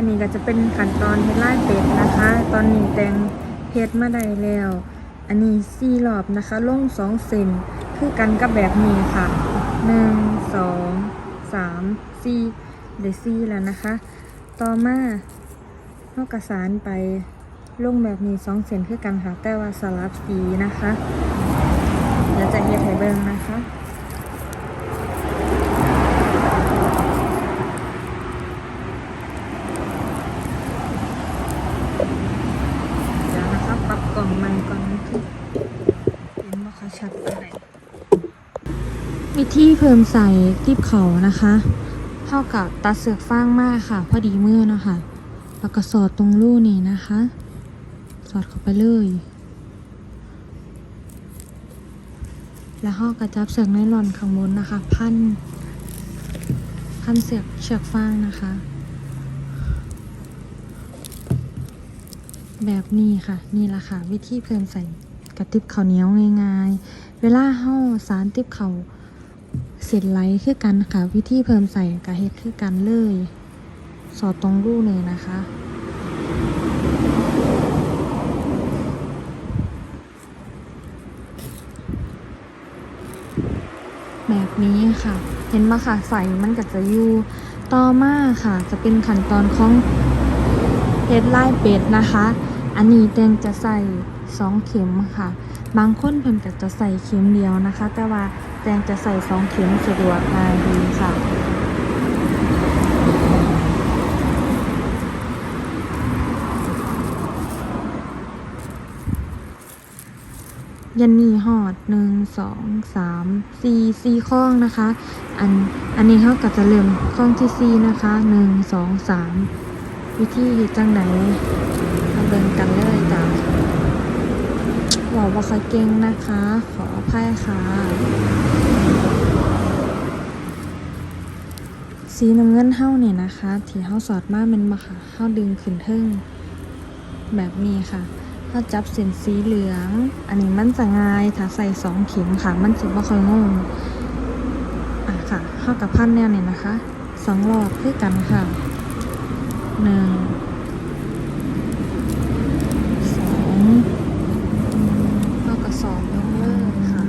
อันนี้ก็จะเป็นขั้นตอนเฮ็ดลายเป็ดนะคะ ตอนนี้แต่งเฮ็ดมาได้แล้ว อันนี้สี่รอบนะคะลงสองเซนคือกันกับแบบนี้ค่ะหนึ่งสองสามสี่เดี๋ยวสี่แล้วนะคะ ต่อมาเท่ากระสานไปลงแบบนี้สองเซนคือกันค่ะแต่ว่าสลับสีนะคะเดี๋ยวจะเฮ็ดให้เบิ่งนะคะ เดี๋ยวนะคะปรับกล่องใหม่ก่อนคือเห็นว่าเขาชัดอะไร วิธีเพิ่มใส่ติบเขานะคะ เท่ากับตัดเสือกฟางมากค่ะ พอดีมือเนาะคะแล้วก็สอดตรงรูนี่นะคะ สอดเข้าไปเลย แล้วห่อกระจับเสือกไนลอนข้างบนนะคะ พัน พันเสือกเชือกฟางนะคะ แบบนี้ค่ะ นี่แหละค่ะ วิธีเพิ่มใส่กระติบข้าวเหนียวง่ายๆ เวลาเห่าสารติบเขาว เสร็จไหลคือกันค่ะ วิธีเพิ่มใส่กระเฮ็ดคือกันเลย สอดตรงรูเลยนะคะแบบนี้ค่ะ เห็นมาค่ะใส่มันก็จะอยู่ต่อมาค่ะ จะเป็นขั้นตอนของเฮ็ดลายเป็ดนะคะ อันนี้แตงจะใส่สองเข็มค่ะ บางคนเพิ่นก็จะใส่เข็มเดียวนะคะ แต่ว่าแตงจะใส่สองเข็มสะดวกง่ายดีค่ะยันมีหอดหนึ่งสองสามสี่สี่ข้องนะคะ อันอันนี้เขาก็จะเริ่มข้องที่สี่นะคะหนึ่งสองสามวิธีจังไหนมาเบิ่งกันเลยจ้ะ บอกว่าค่อยเก่งนะคะ ขออภัยค่ะ สีน้ำเงินเฮ้าเนี่ยนะคะ ที่เฮ้าสอดมากมันมาค่ะเฮ้าดึงขึ้นเทิงแบบนี้ค่ะถ้าจับเส้นสีเหลือง อันนี้มันจะง่ายถ้าใส่สองเข็มค่ะ มันจะบ่ค่อยงงอะค่ะเข้ากับพันแนวเนี่ยนะคะสองรอบคือกันค่ะหนึ่ง สองเข้ากับสองยกเลิกค่ะ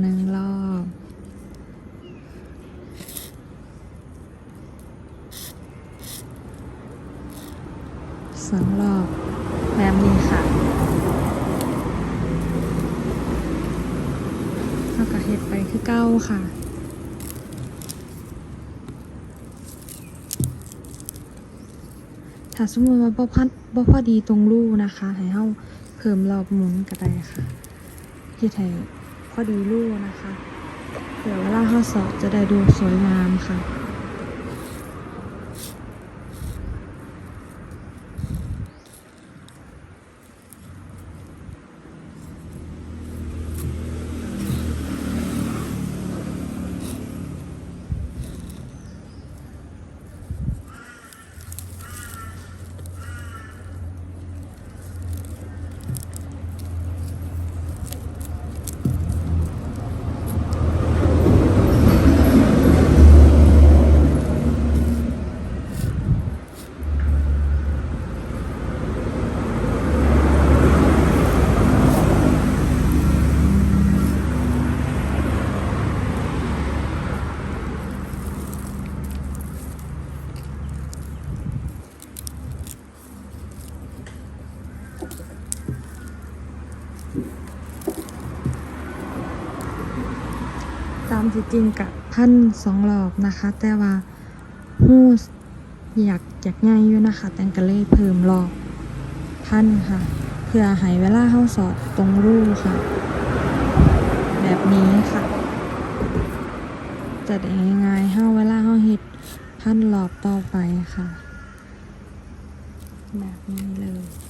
หนึ่งรอบ สองรอบแบบนี้ค่ะแล้วก็เฮ็ดไปคือเก้าค่ะถ้าสมมติว่าบ่พัดบ่พอดีตรงรูนะคะ ให้เฮาเพิ่มรอบหมุนก็ได้ค่ะเฮ็ดให้พอดีรูนะคะเดี๋ยวเวลาเฮาสอบจะได้ดูสวยงามค่ะ ตามที่จริงกับพันสองรอบนะคะ แต่ว่าหู้อยากอยากง่ายอยู่นะคะ แต่งก็เลยเพิ่มรอบพันค่ะ เพื่อให้เวลาเข้าสอดตรงรูค่ะ แบบนี้ค่ะจะได้ง่ายๆเข้าเวลาเข้าเฮ็ดพันรอบต่อไปค่ะ แบบนี้เลย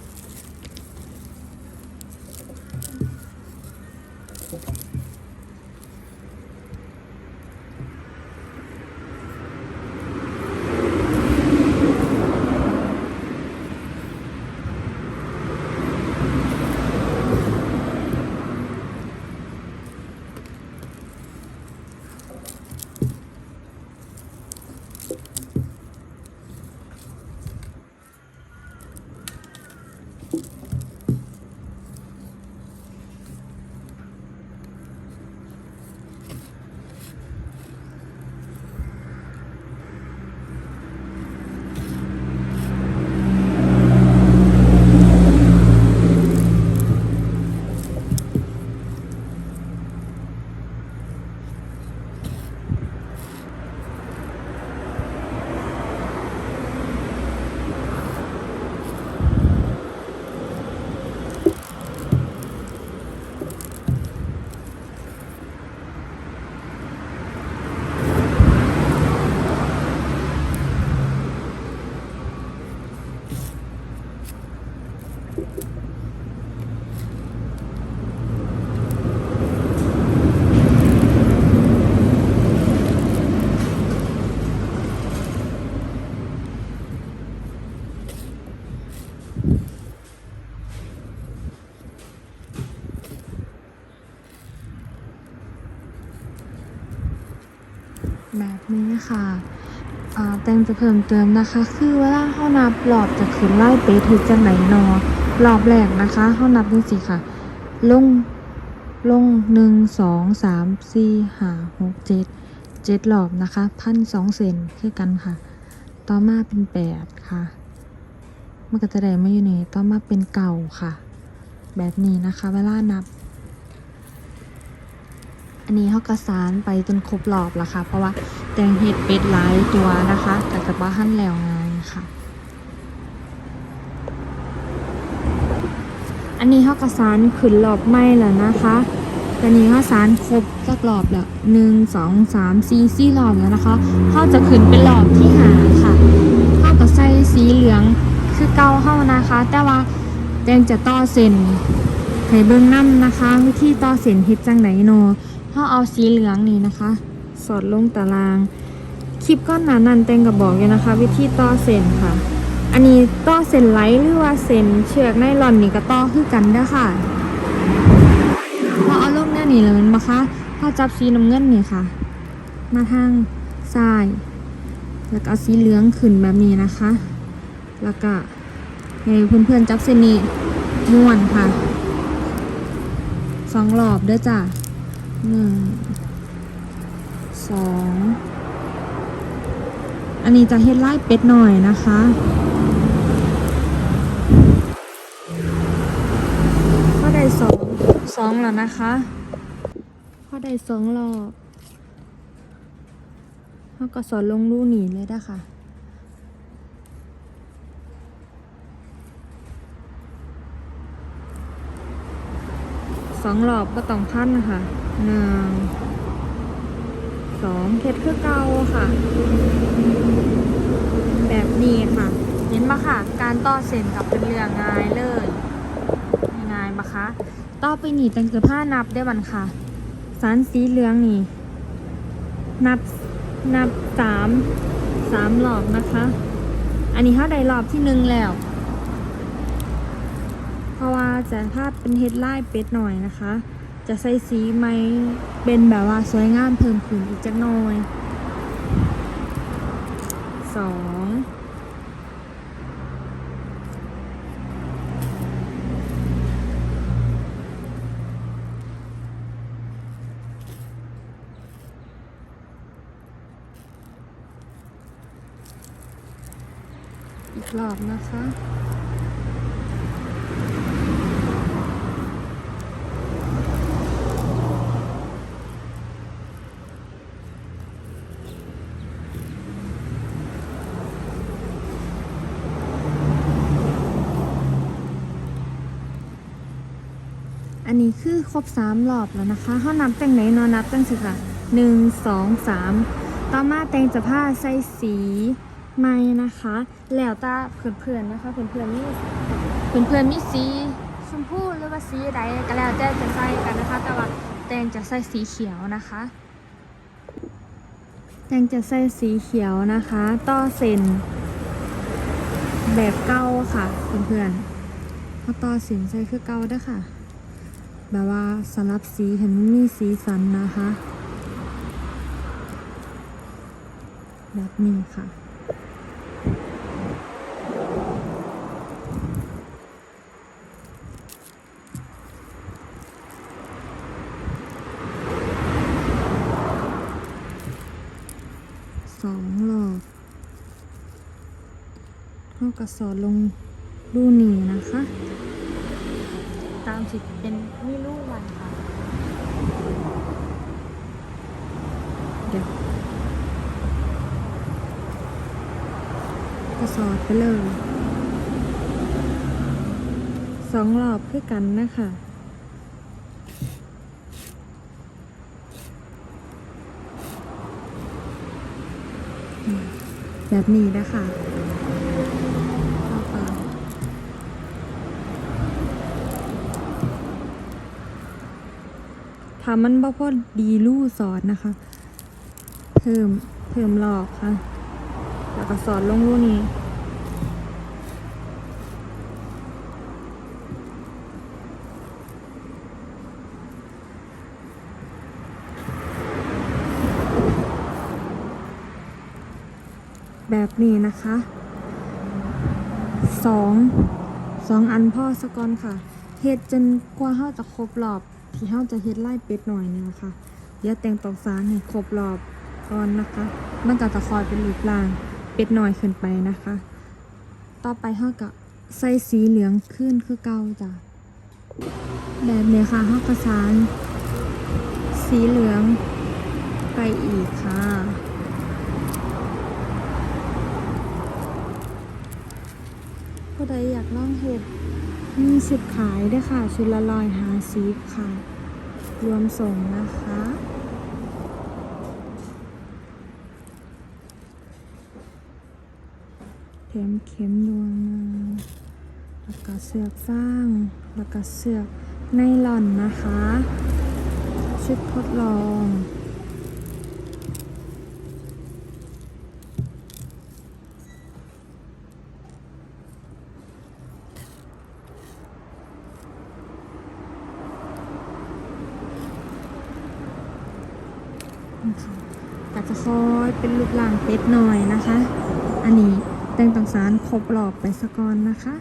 แบบนี้ค่ะแตงจะเพิ่มเติมนะคะ คือเวลาเขานับรอบจะขึ้นไล่เป๊ะถึงจังไหนนอรอบแรกนะคะเขานับจังสี่ค่ะ ลงลงหนึ่งสองสามสี่ห้าหกเจ็ดเจ็ดรอบนะคะพันสองเซนคือกันค่ะ ต่อมาเป็นแปดค่ะมันก็จะได้มาอยู่นี่ต่อมาเป็นเก่าค่ะ แบบนี้นะคะ เวลานับ อันนี้เขากระสานไปจนครบรอบแล้วค่ะ เพราะว่าแตงเห็ดเป็ดหลายตัวนะคะ แต่กับว่าหั่นแล้วไงค่ะ อันนี้เขากระสานขึ้นรอบไม่แล้วนะคะตอนนี้เขาสานครบสักรอบแล้วหนึ่งสองสามสี่สี่รอบแล้วนะคะเขาจะขึ้นเป็นรอบที่หาค่ะเขาก็ใส่สีเหลืองคือเกาเข้านะคะ แต่ว่าแตงจะต่อเส้นให้เบิ้งน้ำนะคะ วิธีต่อเส้นเฮ็ดจังไหนโน เขาเอาสีเหลืองนี่นะคะ สอดลงตาราง คลิปก้อนหนานันแตงกับบอกอยู่นะคะ วิธีต่อเส้นค่ะ อันนี้ต่อเส้นไหลหรือว่าเส้นเชือกไนลอนนี่ก็ต่อคือกันด้ค่ะพอเอาลงแน่นี่เลยมันบ่คะพอจับสีน้ำเงินนี่ค่ะ มาทางซ้าย แล้วก็เอาสีเหลืองขึ้นแบบนี้นะคะ แล้วก็ให้เพื่อนๆจับเส้นนี้ม้วนค่ะสองรอบเด้อจ้ะ หนึ่งสองอันนี้จะเฮ็ดไล่เป็ดหน่อยนะคะข้อใดสองสองแล้วนะคะข้อใดสองรอบเขาก็สอนลงรูหนีเลยนะคะสองรอบก็ต้องพันนะคะ หนึ่งสองเคสคือเก่าค่ะ แบบนี้ค่ะ เห็นปะค่ะ การต่อเส้นกับเป็นเรื่องง่ายเลยง่ายปะคะต่อไปนี่จังจะผ้านับได้บันค่ะสารสีเหลืองนี่ นับนับสามสามรอบนะคะ อันนี้ถ้าได้รอบที่หนึ่งแล้ว เพราะว่าจะภาพเป็นเฮดไลน์เป็ดหน่อยนะคะ จะใส่สีไหมเป็นแบบว่าสวยงามเพิ่มขึ้นอีกจักหน่อยสองอีกรอบนะคะ อันนี้ คือครบสามรอบแล้วนะคะเขานับจังไหนนอนนับจังสิค่ะหนึ่งสองสามต่อมาแตงจะผ้าใส่สีไม้นะคะ แล้วตาเพื่อนๆนะคะ เพื่อนๆนี่เพื่อนๆมีสีชมพูหรือว่าสีใดก็แล้วแต่จะใส่กันนะคะ แต่ว่าแตงจะใส่สีเขียวนะคะแตงจะใส่สีเขียวนะคะ ต่อเส้นแบบเก้าค่ะ เพื่อนๆเขาต่อเส้นใส่คือเก้าด้อค่ะ แบบว่าสลับสีเห็นมันมีสีสันนะคะ แบบนี้ค่ะสองหลอดเท่ากับสอดลงดูนี่นะคะ ตามสิเป็นไม่รู้วันค่ะเดี๋ยวก็สอดไปเลยสองรอบคือกันนะคะแบบนี้นะคะต่อไป ถ้ามันบ่พอดีลู่สอนนะคะ เพิ่มเพิ่มหลอกค่ะ แล้วก็สอนลงรูนี้แบบนี้นะคะสองสองอันพ่อสกอนค่ะเฮ็ดจนกว่าเฮาจะครบรอบ ที่เฮาจะเฮ็ดไล่เป็ดหน่อยนี่นะคะเดี๋ยวแต่งตอกสารให้ครบรอบก่อนนะคะ มันก็จะคอยเป็นรูปร่างเป็ดหน่อยขึ้นไปนะคะ ต่อไปเฮาก็ใส่สีเหลืองขึ้นคือเก่าจ้ะแบบนี้ค่ะเฮาก็สารสีเหลืองไปอีกค่ะผู้ใดอยากลองเห็ด มีชุดขายด้วยค่ะ ชุดละลอยหาซีฟค่ะ รวมส่งนะคะ แถมเข็มดวงมาแล้วก็เสือกฟางแล้วก็เสือกไนลอนนะคะ ชุดทดลอง นะคะก็ จะคอยเป็นรูปร่างเป็ดหน่อยนะคะ อันนี้แต่งต่างสารครบรอบไปสะก่อนนะคะ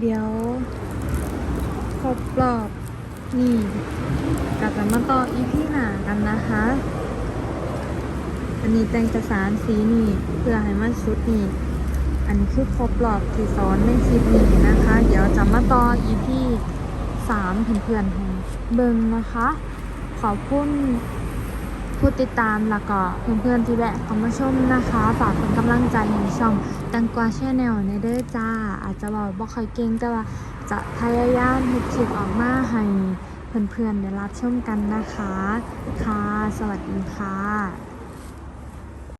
เดี๋ยวครบรอบนี่กลับมาต่ออีพีหนากันนะคะ อันนี้แต่งจะสารสีนี่เพื่อให้มันชุดนี่อันนี้คือครบรอบที่สอนในคลิปนี้นะคะ เดี๋ยวจะมาต่ออีพี สามเพื่อนๆให้เบิ่งนะคะ ขอบคุณผู้ติดตามแล้วก็เพื่อนๆที่แวะเข้ามาชมนะคะ ฝากเป็นกำลังใจให้ช่องตังกวาแชนแนลในเด้อจ้า อาจจะบอกบ่ค่อยเก่งแต่ว่าจะพยายามเฮ็ดคลิปออกมาให้เพื่อนๆได้รับชมกันนะคะ ค่ะ สวัสดีค่ะ